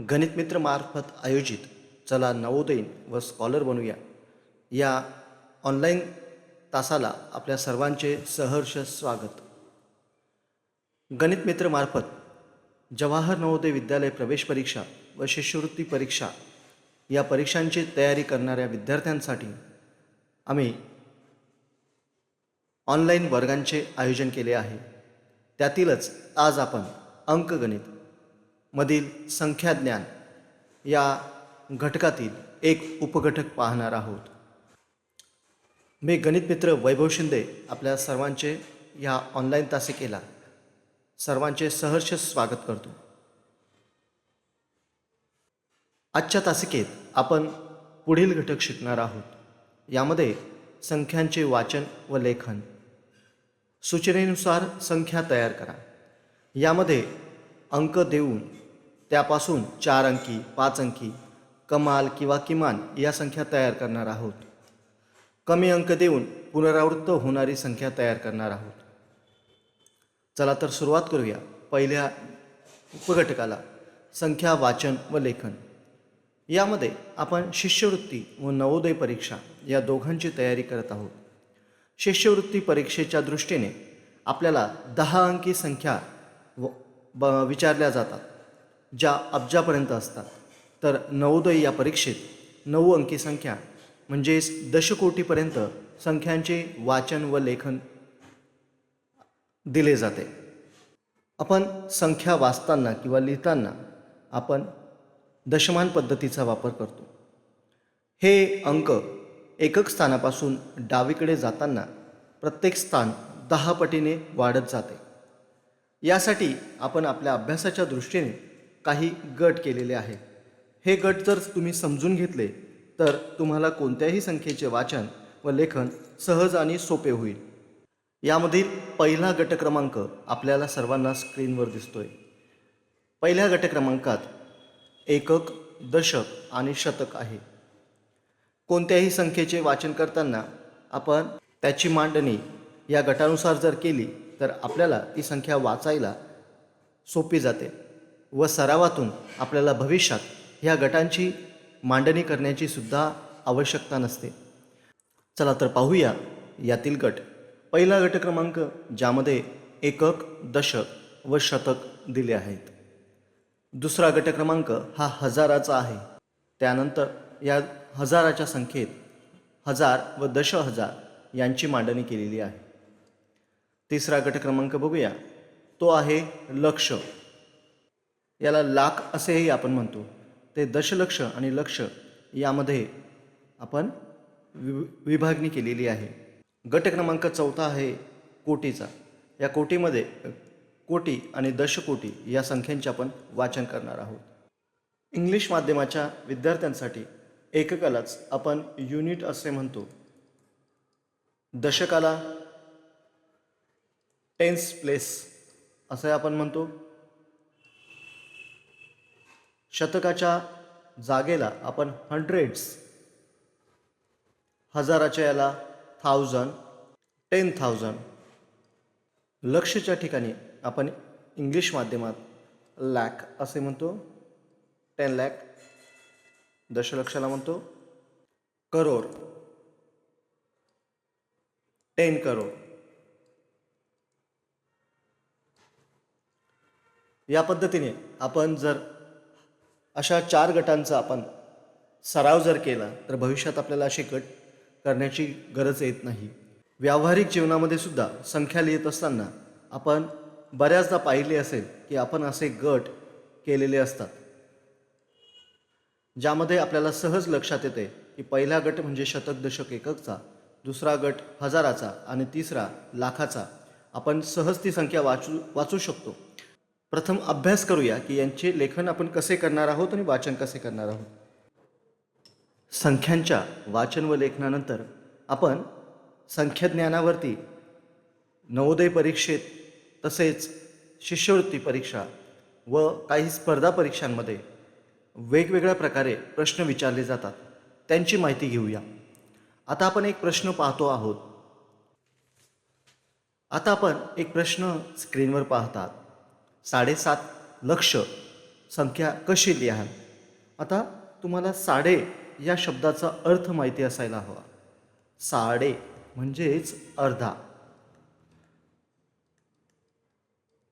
गणितमित्रमार्फत आयोजित. चला नवोदयीन व स्कॉलर बनूया. या ऑनलाईन तासाला आपल्या सर्वांचे सहर्ष स्वागत. गणितमित्रमार्फत जवाहर नवोदय विद्यालय प्रवेश परीक्षा व शिष्यवृत्ती परीक्षा या परीक्षांची तयारी करणाऱ्या विद्यार्थ्यांसाठी आम्ही ऑनलाईन वर्गांचे आयोजन केले आहे. त्यातीलच आज आपण अंकगणित मधील संख्याज्ञान या घटकातील एक उपघटक पाहणार आहोत. मी गणित मित्र वैभव शिंदे आपल्या सर्वांचे या ऑनलाईन तासिकेला सर्वांचे सहर्ष स्वागत करतो. आजच्या तासिकेत आपण पुढील घटक शिकणार आहोत. यामध्ये संख्यांचे वाचन व लेखन. सूचनेनुसार संख्या तयार करा. यामध्ये अंक देऊन त्यापासून चार अंकी पाच अंकी कमाल किंवा किमान या संख्या तयार करणार आहोत. कमी अंक देऊन पुनरावृत्त होणारी संख्या तयार करणार आहोत. चला तर सुरुवात करूया पहिल्या उपघटकाला संख्या वाचन व लेखन. यामध्ये आपण शिष्यवृत्ती व नवोदय परीक्षा या दोघांची तयारी करत आहोत. शिष्यवृत्ती परीक्षेच्या दृष्टीने आपल्याला दहा अंकी संख्या व ब विचारल्या जातात. ज्या अब्जापर्यंत असतात. तर नवोदय या परीक्षेत नऊ अंकी संख्या म्हणजेच दशकोटीपर्यंत संख्यांचे वाचन व लेखन दिले जाते. आपण संख्या वाचताना किंवा लिहिताना आपण दशमान पद्धतीचा वापर करतो. हे अंक एकक स्थानापासून डावीकडे जाताना प्रत्येक स्थान दहा पटीने वाढत जाते. यासाठी आपण आपल्या अभ्यासाच्या दृष्टीने काही गट केलेले आहेत हे गट जर तुम्ही समजून घेतले तर तुम्हाला कोणत्याही संख्येचे वाचन व लेखन सहज आणि सोपे होईल. यामधील पहिला गटक्रमांक आपल्याला सर्वांना स्क्रीनवर दिसतोय. पहिल्या गटक्रमांकात एकक दशक आणि शतक आहे. कोणत्याही संख्येचे वाचन करताना आपण त्याची मांडणी या गटानुसार जर केली तर आपल्याला ती संख्या वाचायला सोपी जाते. व सरावातून आपल्याला भविष्यात ह्या गटांची मांडणी करण्याची सुद्धा आवश्यकता नसते. चला तर पाहूया यातील गट. पहिला गट क्रमांक ज्यामध्ये एकक दशक व शतक दिले आहेत. दुसरा गट क्रमांक हा हजाराचा आहे. त्यानंतर या हजाराच्या संख्येत हजार व दश हजार यांची मांडणी केलेली आहे. तिसरा गट क्रमांक बघूया. तो आहे लक्ष. याला लाख असेही आपण म्हणतो. ते दशलक्ष आणि लक्ष यामध्ये आपण वि विभागणी केलेली आहे. गट क्रमांक चौथा आहे कोटीचा. या कोटीमध्ये कोटी आणि दशकोटी या संख्यांचे आपण वाचन करणार आहोत. इंग्लिश माध्यमाच्या विद्यार्थ्यांसाठी एककालाच आपण युनिट असे म्हणतो. दशकाला टेन्स प्लेस असं आपण म्हणतो. शतकाच्या जागेला आपण हंड्रेड्स हजाराच्या याला थाउजंड टेन थाउजंड लक्षच्या ठिकाणी आपण इंग्लिश माध्यमात लॅक असे म्हणतो टेन लॅक दशलक्षाला म्हणतो करोड टेन करोड या पद्धतीने आपण जर अशा चार गटांचा आपण सराव जर केला तर भविष्यात आपल्याला असे गट करण्याची गरज येत नाही. व्यावहारिक जीवनामध्ये सुद्धा संख्या लिहित असताना आपण बऱ्याचदा पाहिले असेल की आपण असे गट केलेले असतात ज्यामध्ये आपल्याला सहज लक्षात येते की पहिला गट म्हणजे शतक दशक एककचा दुसरा गट हजाराचा आणि तिसरा लाखाचा. आपण सहज ती संख्या वाचू वाचू शकतो. प्रथम अभ्यास करूया की यांचे लेखन आपण कसे करणार आहोत आणि वाचन कसे करणार आहोत. संख्यांच्या वाचन व लेखनानंतर आपण संख्याज्ञानावरती नवोदय परीक्षेत तसेच शिष्यवृत्ती परीक्षा व काही स्पर्धा परीक्षांमध्ये वेगवेगळ्या प्रकारे प्रश्न विचारले जातात. त्यांची माहिती घेऊया. आता आपण एक प्रश्न पाहतो आहोत. आता आपण एक प्रश्न स्क्रीनवर पाहतात. साडेसात लक्ष संख्या कशी लिहाल? आता तुम्हाला साडे या शब्दाचा अर्थ माहिती असायला हवा. साडे म्हणजेच अर्धा.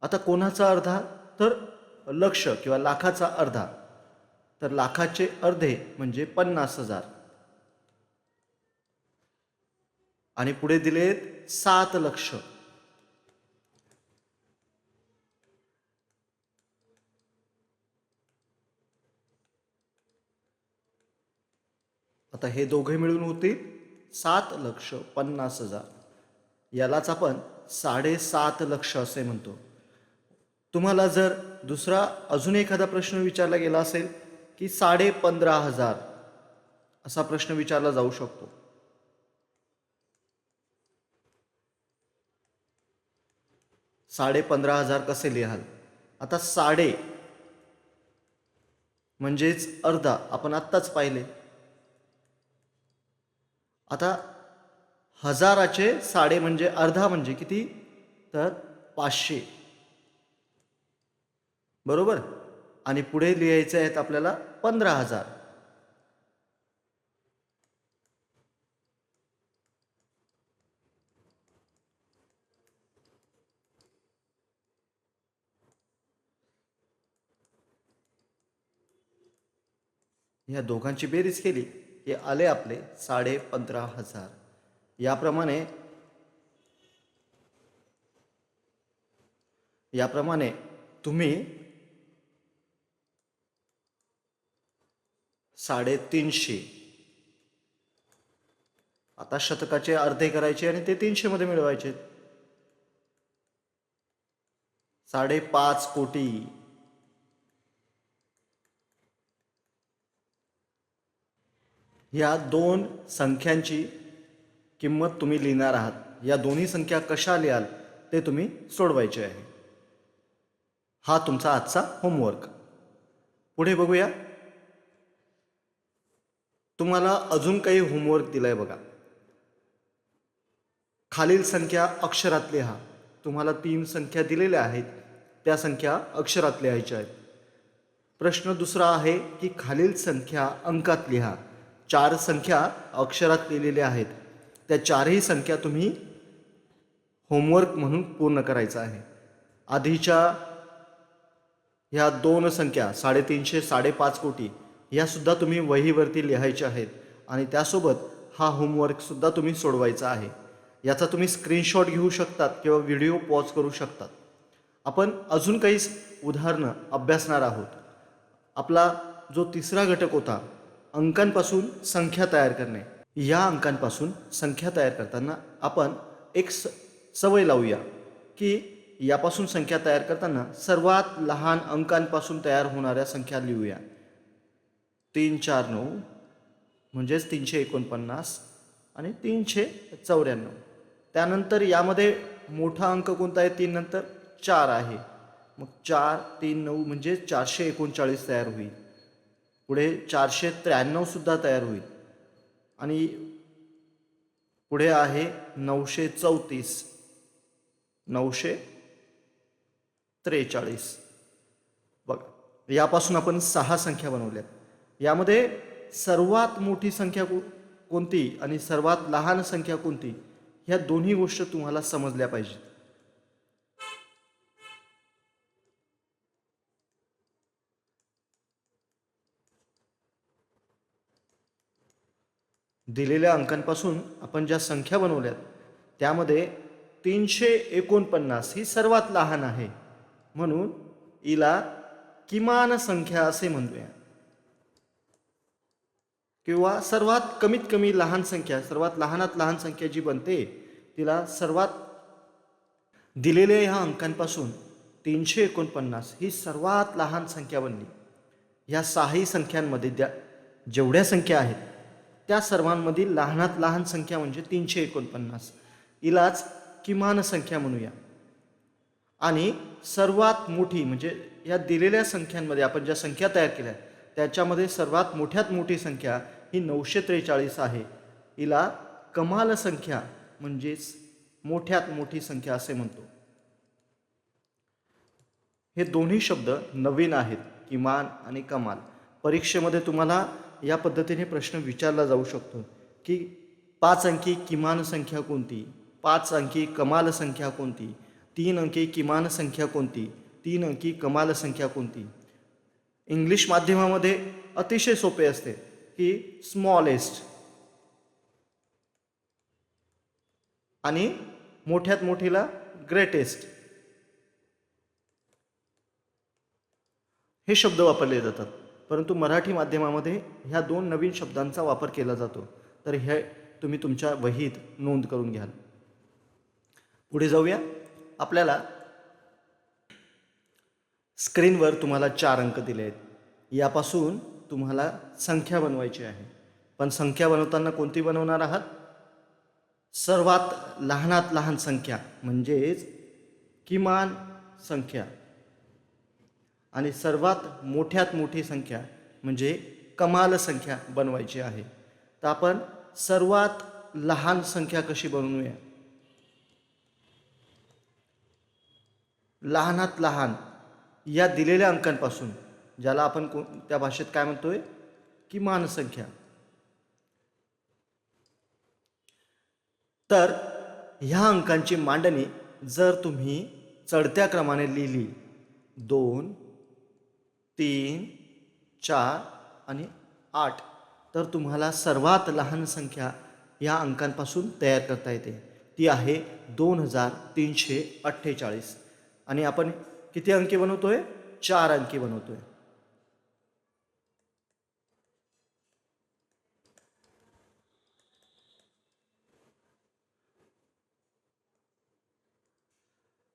आता कोणाचा अर्धा? तर लक्ष किंवा लाखाचा अर्धा. तर लाखाचे अर्धे म्हणजे पन्नास हजार. आणि पुढे दिलेत सात लक्ष. आता हे दोघे मिळून होतील सात लक्ष पन्नास हजार. यालाच आपण साडेसात लक्ष असे म्हणतो. तुम्हाला जर दुसरा अजून एखादा प्रश्न विचारला गेला असेल की साडे पंधरा हजार असा प्रश्न विचारला जाऊ शकतो. साडे पंधरा हजार कसे लिहाल? आता साडे म्हणजेच अर्धा आपण आत्ताच पाहिले. आता हजाराचे साडे म्हणजे अर्धा म्हणजे किती? तर पाचशे. बरोबर? आणि पुढे लिहायचे आहेत आपल्याला पंधरा हजार. या दोघांची बेरीज केली. हे आले आपले साडे पंधरा हजार. याप्रमाणे याप्रमाणे तुम्ही साडेतीनशे आता शतकाचे अर्धे करायचे आणि ते तीनशे मध्ये मिळवायचे. साडेपाच कोटी. ह्या दोन संख्यांची किंमत तुम्ही लिहिणार आहात. या दोन्ही संख्या कशा लिहाल ते तुम्ही सोडवायचे आहे. हा तुमचा आजचा होमवर्क पुढे बघूया. तुम्हाला अजून काही होमवर्क दिलाय बघा. खालील संख्या अक्षरात लिहा. तुम्हाला तीन संख्या दिलेल्या आहेत त्या संख्या अक्षरात लिहायच्या आहेत. प्रश्न दुसरा आहे की खालील संख्या अंकात लिहा. चार संख्या अक्षरात लिहिलेल्या आहेत. त्या चारही संख्या तुम्ही होमवर्क म्हणून पूर्ण करायचं आहे. आधीच्या ह्या दोन संख्या साडेतीनशे साडेपाच कोटी ह्यासुद्धा तुम्ही वहीवरती लिहायच्या आहेत. आणि त्यासोबत हा होमवर्कसुद्धा तुम्ही सोडवायचा आहे. याचा तुम्ही स्क्रीनशॉट घेऊ शकतात किंवा व्हिडिओ पॉज करू शकतात. आपण अजून काही उदाहरणं अभ्यासणार आहोत. आपला जो तिसरा घटक होता अंकांपासून संख्या तयार करणे. या अंकांपासून संख्या तयार करताना आपण एक स सवय लावूया की यापासून संख्या तयार करताना सर्वात लहान अंकांपासून तयार होणाऱ्या संख्या लिहूया. तीन चार नऊ म्हणजेच तीनशे एकोणपन्नास आणि तीनशे चौऱ्याण्णव. त्यानंतर यामध्ये मोठा अंक कोणता आहे? तीन नंतर चार आहे. मग चार तीन नऊ म्हणजे चारशे एकोणचाळीस तयार होईल. पुढे चारशे त्र्याण्णव सुद्धा तयार होईल. आणि पुढे आहे नऊशे चौतीस. नऊशे त्रेचाळीस. बघा यापासून आपण सहा संख्या बनवल्या यामध्ये सर्वात मोठी संख्या को कोणती आणि सर्वात लहान संख्या कोणती? ह्या दोन्ही गोष्ट तुम्हाला समजल्या पाहिजेत. दिलेल्या अंकांपासून आपण ज्या संख्या बनवल्यात त्यामध्ये तीनशे एकोणपन्नास ही सर्वात लहान आहे. म्हणून हिला किमान संख्या असे म्हणूया. किंवा सर्वात कमीत कमी लहान संख्या सर्वात लहानात लहान संख्या जी बनते तिला सर्वात दिलेल्या ह्या अंकांपासून तीनशे एकोणपन्नास ही सर्वात लहान संख्या बनली. ह्या सहाही संख्यांमध्ये द्या जेवढ्या संख्या आहेत त्या सर्वांमधील लहानात लहान संख्या म्हणजे तीनशे एकोणपन्नास. हिलाच किमान संख्या म्हणूया. आणि सर्वात मोठी म्हणजे या दिलेल्या संख्यांमध्ये आपण ज्या संख्या तयार केल्या त्याच्यामध्ये सर्वात मोठ्यात मोठी संख्या ही नऊशे त्रेचाळीस आहे. हिला कमाल संख्या म्हणजेच मोठ्यात मोठी संख्या असे म्हणतो. हे दोन्ही शब्द नवीन आहेत किमान आणि कमाल. परीक्षेमध्ये तुम्हाला या पद्धतीने प्रश्न विचारला जाऊ शकतो की पाच अंकी किमान संख्या कोणती? पाच अंकी कमाल संख्या कोणती? तीन अंकी किमान संख्या कोणती? तीन अंकी कमाल संख्या कोणती? इंग्लिश माध्यमामध्ये अतिशय सोपे असते की स्मॉलेस्ट आणि मोठ्यात मोठीला ग्रेटेस्ट हे शब्द वापरले जातात. परंतु मराठी माध्यमामध्ये ह्या दोन नवीन शब्दांचा वापर केला जातो. तर हे तुम्ही तुमच्या वहीत नोंद करून घ्याल. पुढे जाऊया. आपल्याला स्क्रीनवर तुम्हाला चार अंक दिले आहेत. यापासून तुम्हाला संख्या बनवायची आहे. पण संख्या बनवताना कोणती बनवणार आहात? सर्वात लहानात लहान संख्या म्हणजेच किमान संख्या. आणि सर्वात मोठ्यात मोठी संख्या म्हणजे कमाल संख्या बनवायची आहे. तर आपण सर्वात लहान संख्या कशी बनवूया? लहानात लहान या दिलेल्या अंकांपासून ज्याला आपण को त्या भाषेत काय म्हणतोय? किमान संख्या. तर ह्या अंकांची मांडणी जर तुम्ही चढत्या क्रमाने लिहिली दोन तीन चार आणि आठ. तर तुम्हाला सर्वात लहान संख्या या अंकांपासून तयार करता येते. ती आहे दोन हजार तीनशे अठ्ठेचाळीस. आणि आपण किती अंकी बनवतो आहे चार अंकी बनवतो आहे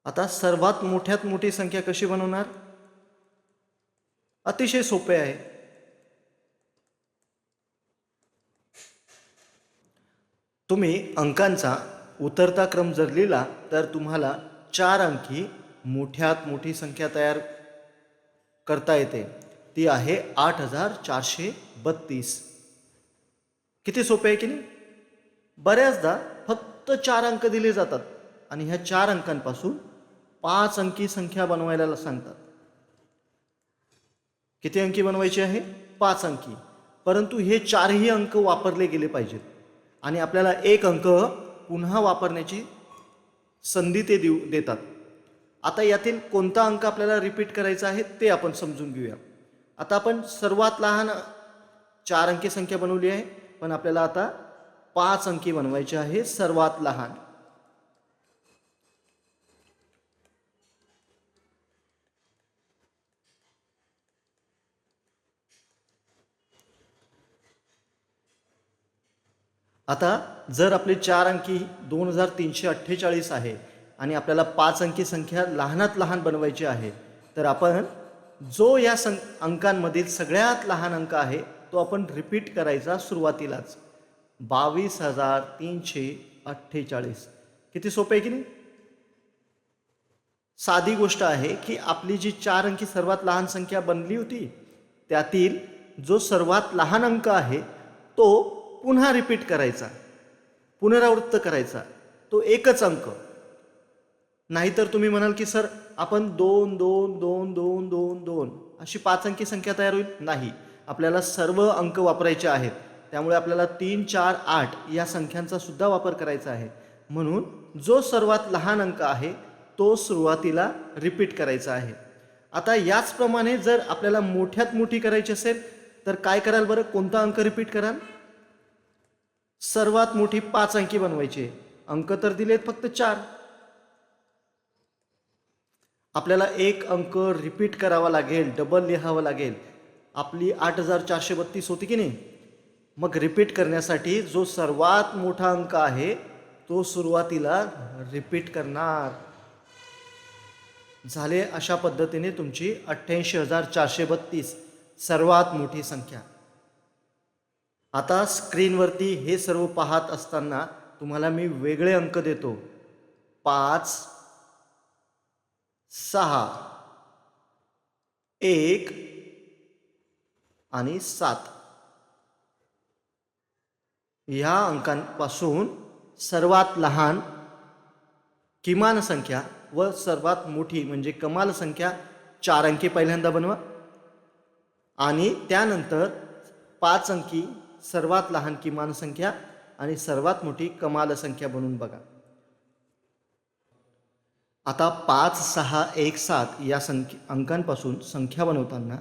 आता सर्वात मोठ्यात मोठी संख्या कशी बनवणार? अतिशय सोपे आहे. तुम्ही अंकांचा उतरता क्रम जर लिहिला तर तुम्हाला चार अंकी मोठ्यात मोठी संख्या तयार करता येते. ती आहे आठ हजार चारशे बत्तीस. किती सोपे आहे की नाही? बऱ्याचदा फक्त चार अंक दिले जातात आणि ह्या चार अंकांपासून पाच अंकी संख्या बनवायला सांगतात. किती अंकी बनवायची आहे? पाच अंकी. परंतु हे चारही अंक वापरले गेले पाहिजेत. आणि आपल्याला एक अंक पुन्हा वापरण्याची संधी ते देऊ देतात. आता यातील कोणता अंक आपल्याला रिपीट करायचा आहे ते आपण समजून घेऊया. आता आपण सर्वात लहान चार अंकी संख्या बनवली आहे. पण आपल्याला आता पाच अंकी बनवायची आहे सर्वात लहान. आता जर आपली चार अंकी दोन हजार तीनशे अठ्ठेचाळीस आहे आणि आपल्याला पाच अंकी संख्या लहानात लहान बनवायची आहे तर आपण जो या सं अंकांमधील सगळ्यात लहान अंक आहे तो आपण रिपीट करायचा सुरुवातीलाच. बावीस हजार तीनशे अठ्ठेचाळीस. किती सोपे आहे की नाही? साधी गोष्ट आहे की आपली जी चार अंकी सर्वात लहान संख्या बनली होती त्यातील जो सर्वात लहान अंक आहे तो पुन्हा रिपीट करायचा. पुनरावृत्त करायचा. तो एकच अंक. नाहीतर तुम्ही म्हणाल की सर आपण दोन दोन दोन दोन दोन दोन अशी पाच अंकी संख्या तयार होईल? नाही. आपल्याला सर्व अंक वापरायचे आहेत. त्यामुळे आपल्याला तीन चार आठ या संख्यांचा सुद्धा वापर करायचा आहे. म्हणून जो सर्वात लहान अंक आहे तो सुरुवातीला रिपीट करायचा आहे. आता याचप्रमाणे जर आपल्याला मोठ्यात मोठी करायची असेल तर काय कराल बरं? कोणता अंक रिपीट कराल? सर्वात मोठी पाच अंकी बनवायची अंक तर दिलेत फक्त चार. आपल्याला एक अंक रिपीट करावा लागेल डबल लिहावं लागेल. आपली आठ हजार चारशे बत्तीस होती की नाही? मग रिपीट करण्यासाठी जो सर्वात मोठा अंक आहे तो सुरुवातीला रिपीट करणार. झाले अशा पद्धतीने तुमची अठ्ठ्याऐंशी हजार चारशे बत्तीस. सर्वात मोठी संख्या. आता स्क्रीनवरती हे सर्व पाहत असताना तुम्हाला मी वेगळे अंक देतो. पाच सहा एक आणि सात. ह्या अंकांपासून सर्वात लहान किमान संख्या व सर्वात मोठी म्हणजे कमाल संख्या चार अंकी पहिल्यांदा बनवा. आणि त्यानंतर पाच अंकी सर्वात लहान किमान संख्या आणि सर्वात मोठी कमाल संख्या बनवून बघा. आता पाच सहा एक सात या संख्या अंकांपासून संख्या बनवताना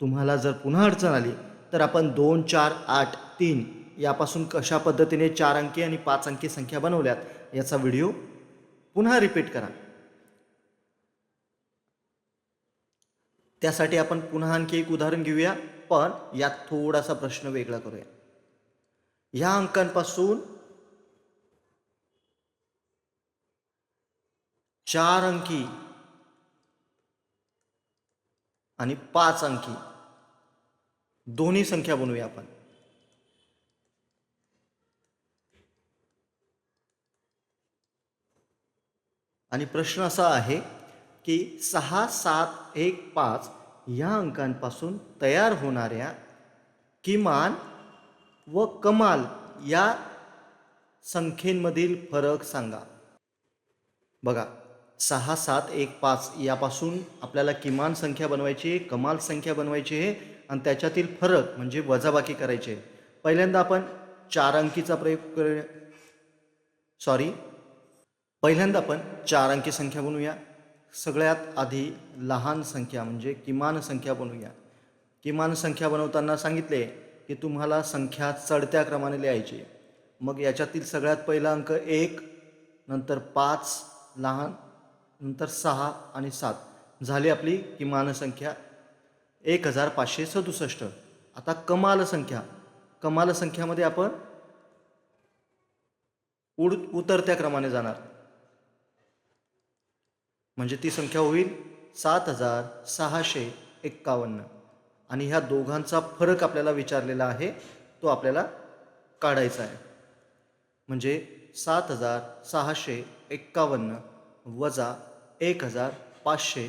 तुम्हाला जर पुन्हा अडचण आली तर आपण दोन चार आठ तीन यापासून कशा पद्धतीने चार अंकी आणि पाच अंकी संख्या बनवल्यात याचा व्हिडिओ पुन्हा रिपीट करा. त्यासाठी आपण पुन्हा आणखी एक उदाहरण घेऊया पण यात थोडासा प्रश्न वेगळा करूया. ह्या अंकांपासून चार अंकी आणि पाच अंकी दोन्ही संख्या बनवूया आपण आणि प्रश्न असा आहे की सहा सात एक पाच या अंकांपासून तयार होणाऱ्या किमान व कमाल या संख्येमधील फरक सांगा. बघा सहा सात एक पाच यापासून आपल्याला किमान संख्या बनवायची आहे कमाल संख्या बनवायची आहे आणि त्याच्यातील फरक म्हणजे वजाबाकी करायची आहे. पहिल्यांदा आपण चार अंकीचा प्रयोग करूया सॉरी पहिल्यांदा आपण चार अंकी संख्या बनवूया. सगळ्यात आधी लहान संख्या म्हणजे किमान संख्या बनवूया. किमान संख्या बनवताना सांगितले की तुम्हाला संख्या चढत्या क्रमाने लिहायची. मग याच्यातील सगळ्यात पहिला अंक एक नंतर पाच लहान नंतर सहा आणि सात. झाली आपली किमान संख्या एक हजार पाचशे सदुसष्ट आता कमाल संख्या. कमाल संख्यामध्ये आपण उड उतरत्या क्रमाने जाणार. म्हणजे ती संख्या होईल सात हजार सहाशे एक्कावन्न. आणि ह्या दोघांचा फरक आपल्याला विचारलेला आहे तो आपल्याला काढायचा आहे. म्हणजे सात हजार सहाशे एक्कावन्न वजा एक हजार पाचशे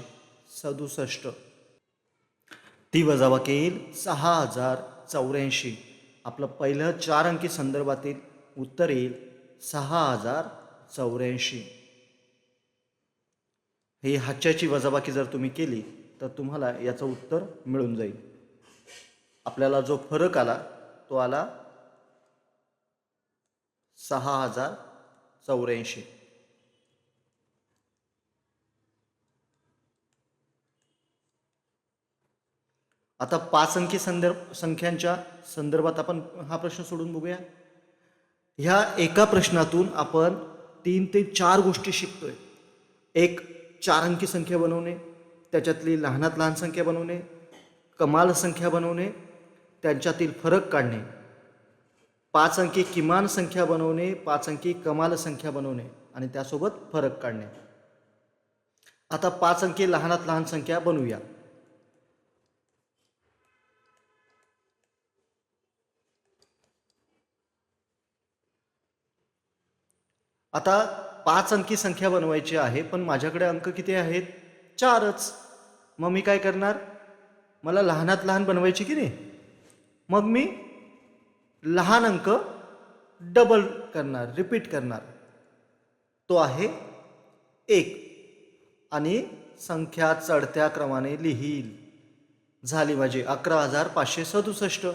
सदुसष्ट. ती वजाबाकी येईल सहा हजार चौऱ्याऐंशी. आपलं पहिलं चार अंकी संदर्भातील उत्तर येईल सहा हजार चौऱ्याऐंशी. ही हाच्याची वजाबाकी जर तुम्ही केली तर तुम्हाला याचं उत्तर मिळून जाईल. आपल्याला जो फरक आला तो आला सहा हजार चौऱ्याऐंशी. आता पाच अंकी संदर्भ संख्यांच्या संदर्भात आपण हा प्रश्न सोडून बघूया. ह्या एका प्रश्नातून आपण तीन ते चार गोष्टी शिकतोय. एक चार अंकी संख्या बनवणे त्याच्यातली लहानात लहान संख्या बनवणे कमाल संख्या बनवणे त्यांच्यातील फरक काढणे. पाच अंकी किमान संख्या बनवणे पाच अंकी कमाल संख्या बनवणे आणि त्यासोबत फरक काढणे. आता पाच अंकी लहानात लहान संख्या बनवूया. आता पाच अंकी संख्या बनवायची आहे पण माझ्याकडे अंक किती आहेत? चारच. मग मी काय करणार? मला लहानात लहान बनवायची की नाही? मग मी लहान अंक डबल करणार रिपीट करणार. तो आहे एक. आणि संख्या चढत्या क्रमाने लिहील. झाली माझी अकरा हजार पाचशे सदुसष्ट.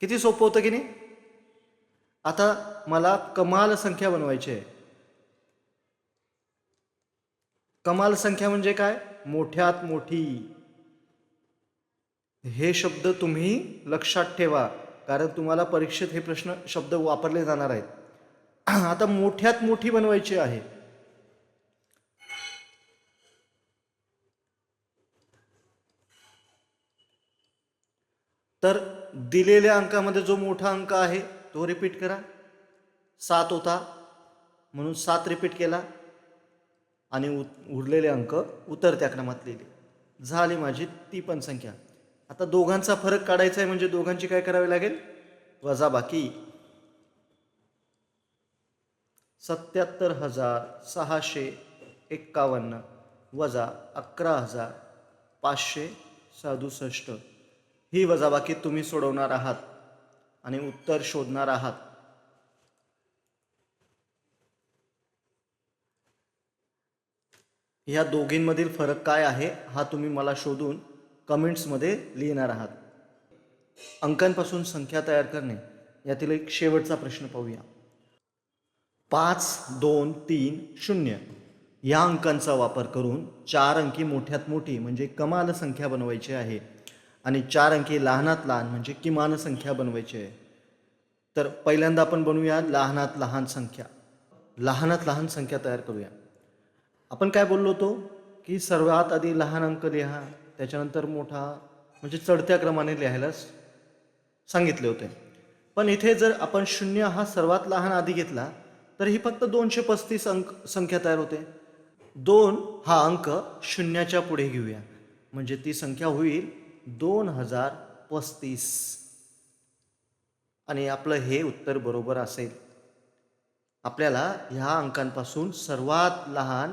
किती सोपं होतं की नाही? आता मला कमाल संख्या बनवायची आहे. कमाल संख्या म्हणजे काय? मोठ्यात मोठी. हे शब्द तुम्ही लक्षात ठेवा कारण तुम्हाला परीक्षेत हे प्रश्न शब्द वापरले जाणार आहेत. आता मोठ्यात मोठी बनवायची आहे. तर दिलेल्या अंकामध्ये जो मोठा अंक आहे तो रिपीट करा. सात होता म्हणून सात रिपीट केला. आणि उ उरलेले अंक उतरत्या क्रमात लिहिले झाली माझी ती पण संख्या. आता दोघांचा फरक काढायचा आहे म्हणजे दोघांची काय करावी लागेल? वजा बाकी. सत्याहत्तर हजार सहाशे एक्कावन्न वजा अकरा हजार पाचशे सदुसष्ट. ही वजाबाकी तुम्ही सोडवणार आहात आणि उत्तर शोधणार आहात. ह्या दोघींमधील फरक काय आहे हा तुम्ही मला शोधून कमेंट्समध्ये लिहिणार आहात. अंकांपासून संख्या तयार करणे यातील एक शेवटचा प्रश्न पाहूया. पाच दोन तीन शून्य. या अंकांचा वापर करून चार अंकी मोठ्यात मोठी म्हणजे कमाल संख्या बनवायची आहे. आणि चार अंकी लहानात लहान म्हणजे किमान संख्या बनवायची आहे. तर पहिल्यांदा आपण बनवूया लहानात लहान संख्या. लहानात लहान संख्या तयार करूया. आपण काय बोललो होतो? की सर्वात आधी लहान अंक लिहा त्याच्यानंतर मोठा म्हणजे चढत्या क्रमाने लिहायला सांगितले होते. पण इथे जर आपण शून्य हा सर्वात लहान आधी घेतला तर ही फक्त दोनशे पस्तीस अंक संख्या तयार होते. दोन हा अंक शून्याच्या पुढे घेऊया. म्हणजे ती संख्या होईल दोन हजार पस्तीस. आणि आपलं हे उत्तर बरोबर असेल. आपल्याला ह्या अंकांपासून सर्वात लहान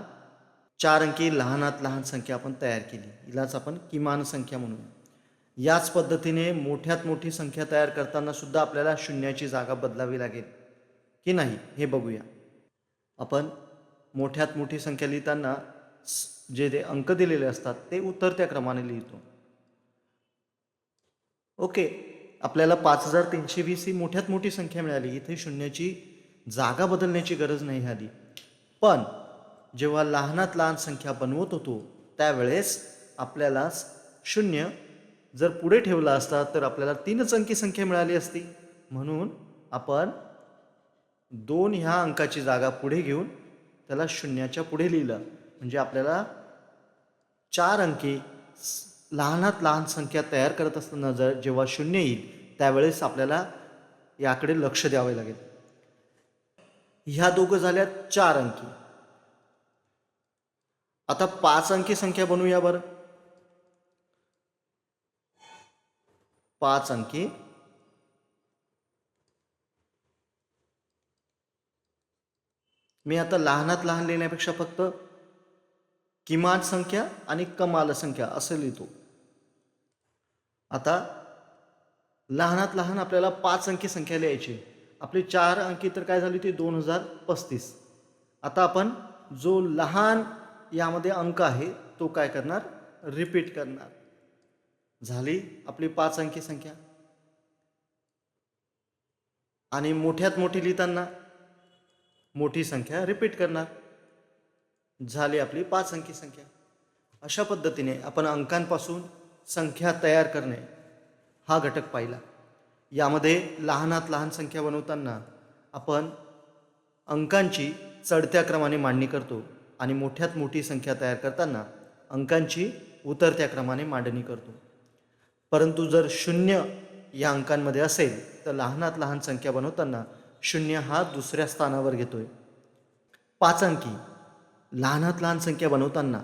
चार अंकी लहानात लहान संख्या आपण तयार केली. हिलाच आपण किमान संख्या म्हणून याच पद्धतीने मोठ्यात मोठी संख्या तयार करताना सुद्धा आपल्याला शून्याची जागा बदलावी लागेल. की नाही हे बघूया. आपण मोठ्यात मोठी संख्या लिहिताना जे ते अंक दिलेले असतात ते उतरत्या क्रमाने लिहितो. ओके आपल्याला पाच हजार तीनशे वीस ही मोठ्यात मोठी संख्या मिळाली. इथे शून्याची जागा बदलण्याची गरज नाही आली. पण जेव्हा लहानात लहान संख्या बनवत होतो त्यावेळेस आपल्याला शून्य जर पुढे ठेवला असता तर आपल्याला तीनच अंकी संख्या मिळाली असती. म्हणून आपण दोन ह्या अंकाची जागा पुढे घेऊन त्याला शून्याच्या पुढे लिहिलं. म्हणजे आपल्याला चार अंकी लहानात लहान संख्या तयार करत असताना जर जेव्हा शून्य येईल त्यावेळेस आपल्याला याकडे लक्ष द्यावे लागेल. ह्या दोघं झाल्या चार अंकी. आता पाच अंकी संख्या बनवूया बरं. पाच अंकी. मी आता लहानात लहान लिहिण्यापेक्षा फक्त किमान संख्या आणि कमाल संख्या असं लिहितो. आता लहानात लहान आपल्याला पाच अंकी संख्या लिहायची आपली चार अंकी तर काय झाली ती दोन हजार पस्तीस. आता आपण जो लहान यामध्ये अंक आहे तो काय करणार? रिपीट करणार. झाली आपली पाच अंकी संख्या. आणि मोठ्यात मोठी लिहिताना मोठी संख्या रिपीट करणार. झाली आपली पाच अंकी संख्या. अशा पद्धतीने आपण अंकांपासून संख्या तयार करणे हा घटक पाहिला. यामध्ये लहानात लहान संख्या बनवताना आपण अंकांची चढत्या क्रमाने मांडणी करतो. आणि मोठ्यात मोठी संख्या तयार करताना अंकांची उतरत्या क्रमाने मांडणी करतो. परंतु जर शून्य या अंकांमध्ये असेल तर लहानात लहान संख्या बनवताना शून्य हा दुसऱ्या स्थानावर घेतोय. पाच अंकी. लहानात लहान संख्या बनवताना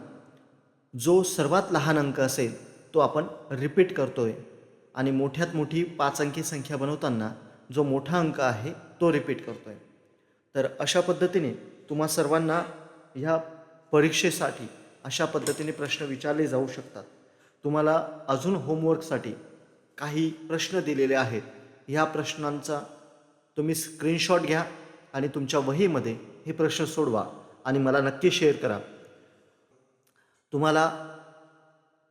जो सर्वात लहान अंक असेल तो आपण रिपीट करतोय. आणि मोठ्यात मोठी पाच अंकी संख्या बनवताना जो मोठा अंक आहे तो रिपीट करतोय. तर अशा पद्धतीने तुम्हा सर्वांना ह्या परीक्षेसाठी अशा पद्धतीने प्रश्न विचारले जाऊ शकतात. तुम्हाला अजून होमवर्कसाठी काही प्रश्न दिलेले आहेत. ह्या प्रश्नांचा तुम्ही स्क्रीनशॉट घ्या आणि तुमच्या वहीमध्ये हे प्रश्न सोडवा आणि मला नक्की शेअर करा. तुम्हाला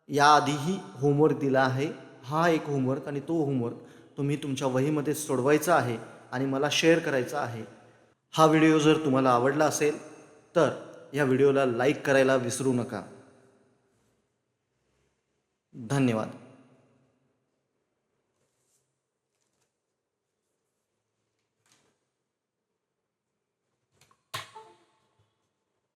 याआधीही होमवर्क दिला आहे. हा एक होमवर्क आणि तो होमवर्क तुम्ही तुमच्या वहीमध्ये सोडवायचा आहे आणि मला शेअर करायचा आहे. हा व्हिडिओ जर तुम्हाला आवडला असेल तर या व्हिडिओला लाईक करायला विसरू नका. धन्यवाद.